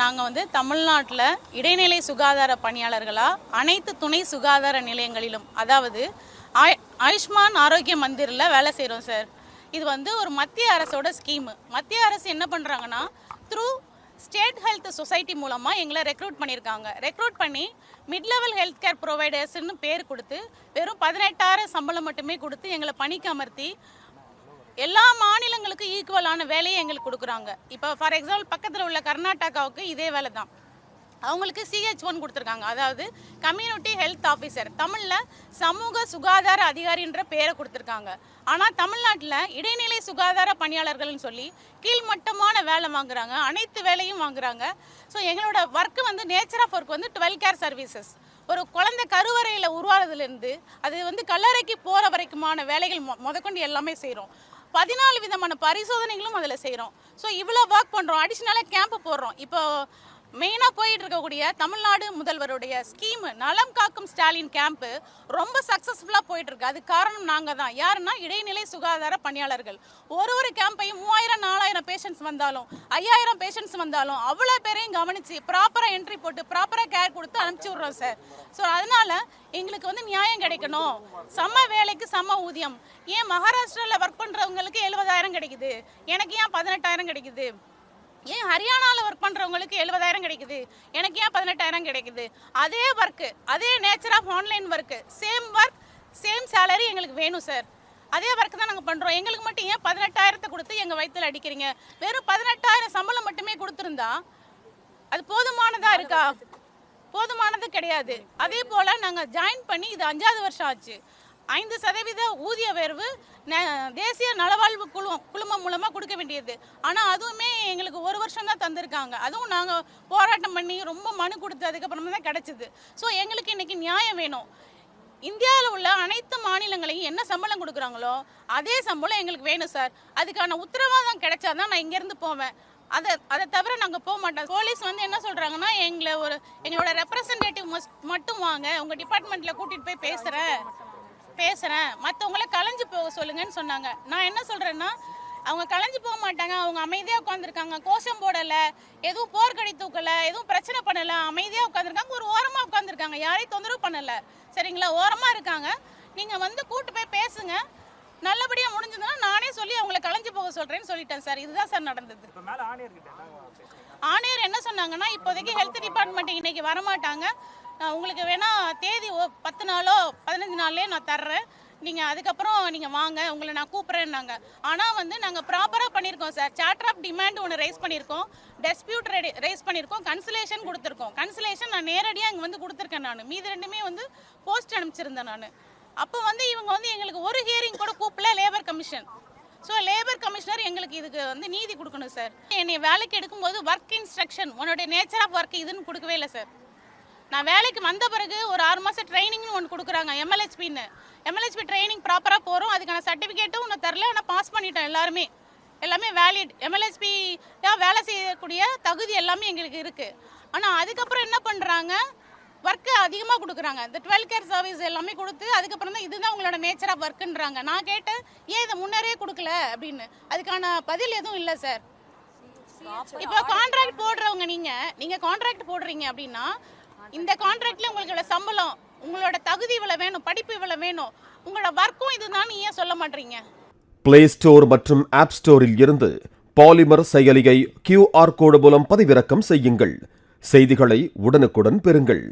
நாங்கள் வந்து தமிழ்நாட்டில் இடைநிலை சுகாதார பணியாளர்களாக அனைத்து துணை சுகாதார நிலையங்களிலும் அதாவது ஆய்- ஆயுஷ்மான் ஆரோக்கிய மந்திரில் வேலை செய்கிறோம் சார். இது வந்து ஒரு மத்திய அரசோட ஸ்கீமு மத்திய அரசு என்ன பண்ணுறாங்கன்னா த்ரூ ஸ்டேட் ஹெல்த் சொசைட்டி மூலமாக எங்களை ரெக்ரூட் பண்ணியிருக்காங்க. ரெக்ரூட் பண்ணி மிட் லெவல் ஹெல்த் கேர் ப்ரொவைடர்ஸ்னு பேர் கொடுத்து வெறும் பதினெட்டாயிரம் சம்பளம் மட்டுமே கொடுத்து எங்களை பணிக்கு அமர்த்தி எல்லா மாநிலங்களுக்கும் ஈக்குவலான வேலையை எங்களுக்கு கொடுக்குறாங்க. இப்போ ஃபார் எக்ஸாம்பிள் பக்கத்தில் உள்ள கர்நாடகாவுக்கு இதே வேலை தான். அவங்களுக்கு சிஹெச் ஒன் கொடுத்துருக்காங்க. அதாவது கம்யூனிட்டி ஹெல்த் ஆஃபீஸர் தமிழில் சமூக சுகாதார அதிகாரின்ற பேரை கொடுத்துருக்காங்க. ஆனால் தமிழ்நாட்டில் இடைநிலை சுகாதார பணியாளர்கள்னு சொல்லி கீழ்மட்டமான வேலை வாங்குறாங்க. அனைத்து வேலையும் வாங்குறாங்க. ஸோ எங்களோட ஒர்க்கு வந்து நேச்சர் ஆஃப் ஒர்க் வந்து டுவெல் கேர் சர்வீசஸ் ஒரு குழந்தை கருவறையில் உருவானதுலேருந்து அது வந்து கல்லறைக்கு போகிற வரைக்குமான வேலைகள் மொ எல்லாமே செய்கிறோம் பதினாலு விதமான பரிசோதனைகளும் அதில் செய்கிறோம் ஸோ இவ்வளோ ஒர்க் பண்ணுறோம் அடிஷ்னலாக கேம்ப் போடுறோம். இப்போ மெயினாக போயிட்டு இருக்கக்கூடிய தமிழ்நாடு முதல்வருடைய ஸ்கீம் நலம் காக்கும் ஸ்டாலின் கேம்ப்பு ரொம்ப சக்ஸஸ்ஃபுல்லாக போயிட்டு இருக்கு. அதுக்கு காரணம் நாங்கள் தான். யாருன்னா இடைநிலை சுகாதார பணியாளர்கள். ஒரு ஒரு கேம்பையும் மூவாயிரம் நாலாயிரம் பேஷண்ட்ஸ் வந்தாலும் ஐயாயிரம் பேஷண்ட்ஸ் வந்தாலும் அவ்வளோ பேரையும் கவனித்து ப்ராப்பராக என்ட்ரி போட்டு ப்ராப்பராக கேர் கொடுத்து அனுப்பிச்சி விட்றோம் சார் ஸோ அதனால எங்களுக்கு வந்து நியாயம் கிடைக்கணும். சம வேலைக்கு சம ஊதியம். ஏன் மகாராஷ்டிராவில் ஒர்க் பண்ணுறவங்களுக்கு எழுபதாயிரம் கிடைக்குது. எனக்கு ஏன் பதினெட்டாயிரம் கிடைக்குது? ஏன் ஹரியானாவில் ஒர்க் பண்ணுறவங்களுக்கு எழுபதாயிரம் கிடைக்குது? எனக்கு ஏன் பதினெட்டாயிரம் கிடைக்குது? அதே ஒர்க்கு அதே nature of online work same work same salary எங்களுக்கு வேணும் சார் அதே ஒர்க் தான் நாங்கள் பண்ணுறோம் எங்களுக்கு மட்டும் ஏன் பதினெட்டாயிரத்தை கொடுத்து எங்கள் வயிற்றில் அடிக்கிறீங்க? வெறும் பதினெட்டாயிரம் சம்பளம் மட்டுமே கொடுத்துருந்தா அது போதுமானதாக இருக்கா? போதுமானது கிடையாது. அதே போல் நாங்கள் ஜாயின் பண்ணி இது அஞ்சாவது வருஷம் ஆச்சு. ஐந்து சதவீத ஊதிய உயர்வு ந- தேசிய நலவாழ்வு குழு குழுமம் மூலமாக கொடுக்க வேண்டியது. ஆனால் அதுவுமே எங்களுக்கு ஒரு வருஷம் தான் தந்திருக்காங்க. அதுவும் நாங்கள் போராட்டம் பண்ணி ரொம்ப மனு கொடுத்து அதுக்கப்புறமா தான் கிடச்சிது. ஸோ எங்களுக்கு இன்றைக்கி நியாயம் வேணும். இந்தியாவில் உள்ள அனைத்து மாநிலங்களையும் என்ன சம்பளம் கொடுக்குறாங்களோ அதே சம்பளம் எங்களுக்கு வேணும் சார் அதுக்கான உத்தரவாதம் கிடைச்சாதான் நான் இங்கேருந்து போவேன். அதை அதை தவிர நாங்கள் போக மாட்டோம். போலீஸ் வந்து என்ன சொல்கிறாங்கன்னா எங்களை ஒரு எங்களோட ரெப்ரசன்டேட்டிவ் மட்டும் வாங்க. உங்கள் டிபார்ட்மெண்ட்டில் கூட்டிகிட்டு போய் பேசுகிறேன் பேசுகிறேன் மற்றவங்கள கலைஞ்சு போக சொல்லுங்கன்னு சொன்னாங்க. நான் என்ன சொல்கிறேன்னா அவங்க கலைஞ்சு போக மாட்டாங்க. அவங்க அமைதியாக உட்காந்துருக்காங்க கோஷம் போடலை எதுவும் போர்க்கடி தூக்கலை எதுவும் பிரச்சனை பண்ணலை. அமைதியாக உட்காந்துருக்காங்க ஒரு ஓரமாக உட்காந்துருக்காங்க யாரையும் தொந்தரவு பண்ணலை. சரிங்களா? ஓரமாக இருக்காங்க. நீங்கள் வந்து கூட்டு போய் பேசுங்க. நல்லபடியாக முடிஞ்சதுன்னா நானே சொல்லி அவங்கள கலைஞ்சு போக சொல்கிறேன்னு சொல்லிட்டேன் சார். இதுதான் சார் நடந்தது? ஆணையர் என்ன சொன்னாங்கன்னா இப்போதைக்கு ஹெல்த் டிபார்ட்மெண்ட் இன்னைக்கு வரமாட்டாங்க. உங்களுக்கு வேணால் தேதி ஓ- பத்து நாளோ பதினஞ்சு நாள்லயே நான் தர்றேன். நீங்கள் அதுக்கப்புறம் நீங்கள் வாங்க உங்களை நான் கூப்பிட்றேன்னாங்க. ஆனால் வந்து நாங்கள் ப்ராப்பராக பண்ணியிருக்கோம் சார் சார்ட்டர் ஆஃப் டிமாண்ட் ஒன்று ரைஸ் பண்ணியிருக்கோம். டெஸ்பியூட் ரைஸ் பண்ணியிருக்கோம். கன்சலேஷன் கொடுத்துருக்கோம். கன்சலேஷன் நான் நேரடியாக இங்கே வந்து கொடுத்துருக்கேன் நான். மீதி ரெண்டுமே வந்து போஸ்ட் அனுப்பிச்சிருந்தேன் நான். அப்போ வந்து இவங்க வந்து எங்களுக்கு ஒரு ஹியரிங் கூட கூப்பிடல labour commission so labour commissioner எங்களுக்கு இதுக்கு வந்து நீதி கொடுக்கணும் சார் என்னை வேலைக்கு எடுக்கும்போது ஒர்க் இன்ஸ்ட்ரக்ஷன் உன்னோட நேச்சர் ஆஃப் ஒர்க் இதுன்னு கொடுக்கவே இல்லை சார் நான் வேலைக்கு வந்த பிறகு ஒரு ஆறு மாதம் ட்ரைனிங்னு ஒன்று கொடுக்குறாங்க எம்எல்ஹெச்பின்னு எம்எல்ஹெச்பி ட்ரைனிங் ப்ராப்பராக போகிறோம் அதுக்கான சர்டிஃபிகேட்டும் ஒன்று தரல. ஆனால் பாஸ் பண்ணிட்டோம் எல்லாருமே. எல்லாமே வேலிட் எம்எல்ஹெச்பியாக வேலை செய்யக்கூடிய தகுதி எல்லாமே எங்களுக்கு இருக்குது ஆனால் அதுக்கப்புறம் என்ன பண்ணுறாங்க ஒர்க்கு அதிகமாக கொடுக்குறாங்க. இந்த டுவெல் கேர் சர்வீஸ் எல்லாமே கொடுத்து அதுக்கப்புறம் தான் இதுதான் உங்களோட நேச்சர் ஆஃப் ஒர்க்குன்றாங்க நான் கேட்டேன் ஏன் இதை முன்னரே கொடுக்கல? அப்படின்னு. அதுக்கான பதில் எதுவும் இல்லை சார் இப்போ கான்ட்ராக்ட் போடுறவங்க நீங்க நீங்க கான்ட்ராக்ட் போடுறீங்க அப்படின்னா இந்த கான்ட்ராக்ட்ல உங்களோட சம்பளம் உங்களோட தகுதி இவ்வளவு வேணும் படிப்பு இவ்வளவு வேணும் உங்களோட ஒர்க்கும் இதுதான் ஏன் சொல்ல மாட்டீங்க? பிளே ஸ்டோர் மற்றும் ஆப் ஸ்டோரில் இருந்து பாலிமர் செயலியை கியூஆர் கோடு மூலம் பதிவிறக்கம் செய்யுங்கள். செய்திகளை உடனுக்குடன் பெறுங்கள்.